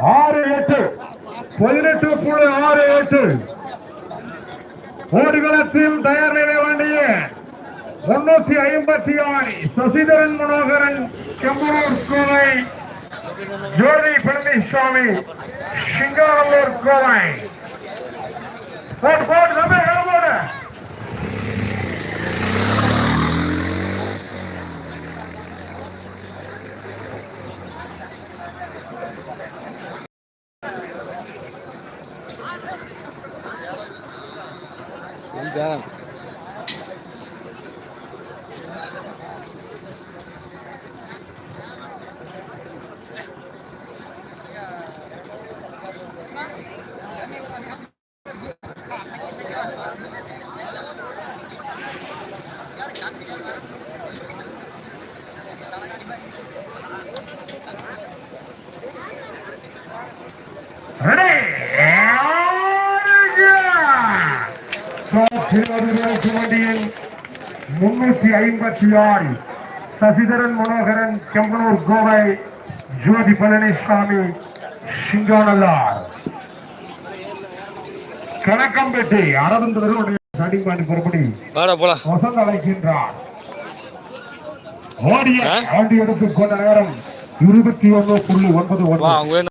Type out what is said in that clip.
ஆறு எட்டு. பதினெட்டு புள்ளி ஆறு எட்டு. ஓடுகளத்தில் தயார் நிலை வேண்டிய முன்னூத்தி ஐம்பத்தி ஆறு. சசிதரன் மனோகரன் செம்பலூர் கோவை. ஜோதி பழனிசாமி சிங்காரலூர் கோவை. போட்டு போட்டு. Ready? வண்டியில் ஐம்பத்தி ஆறு சசிதரன் மனோகரன் செம்பனூர் கோவை ஜோதி பழனிசாமி சிங்கானல்லார் கணக்கம்பேட்டை அரவிந்த் ஸ்டார்டிங் பாயிண்ட் புறப்படி வசந்த அழைக்கின்றார். ஓடிய? ஆண்டி எடுத்து கொண்ட நேரம் இருபத்தி ஒன்று புள்ளி ஒன்பது ஒன்று.